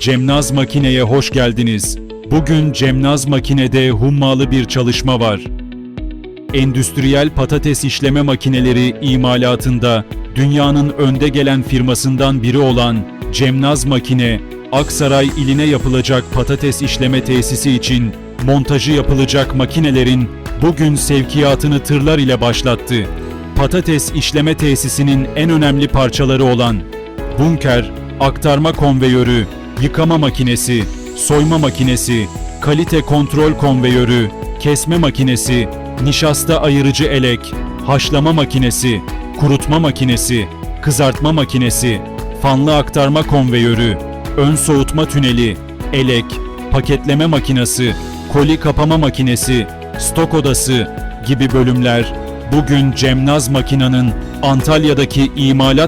Cemnaz Makine'ye hoş geldiniz. Bugün Cemnaz Makine'de hummalı bir çalışma var. Endüstriyel patates işleme makineleri imalatında dünyanın önde gelen firmasından biri olan Cemnaz Makine, Aksaray iline yapılacak patates işleme tesisi için montajı yapılacak makinelerin bugün sevkiyatını tırlar ile başlattı. Patates işleme tesisinin en önemli parçaları olan bunker, aktarma konveyörü, yıkama makinesi, soyma makinesi, kalite kontrol konveyörü, kesme makinesi, nişasta ayırıcı elek, haşlama makinesi, kurutma makinesi, kızartma makinesi, fanlı aktarma konveyörü, ön soğutma tüneli, elek, paketleme makinesi, koli kapama makinesi, stok odası gibi bölümler. Bugün Cemnaz Makina'nın Antalya'daki imalat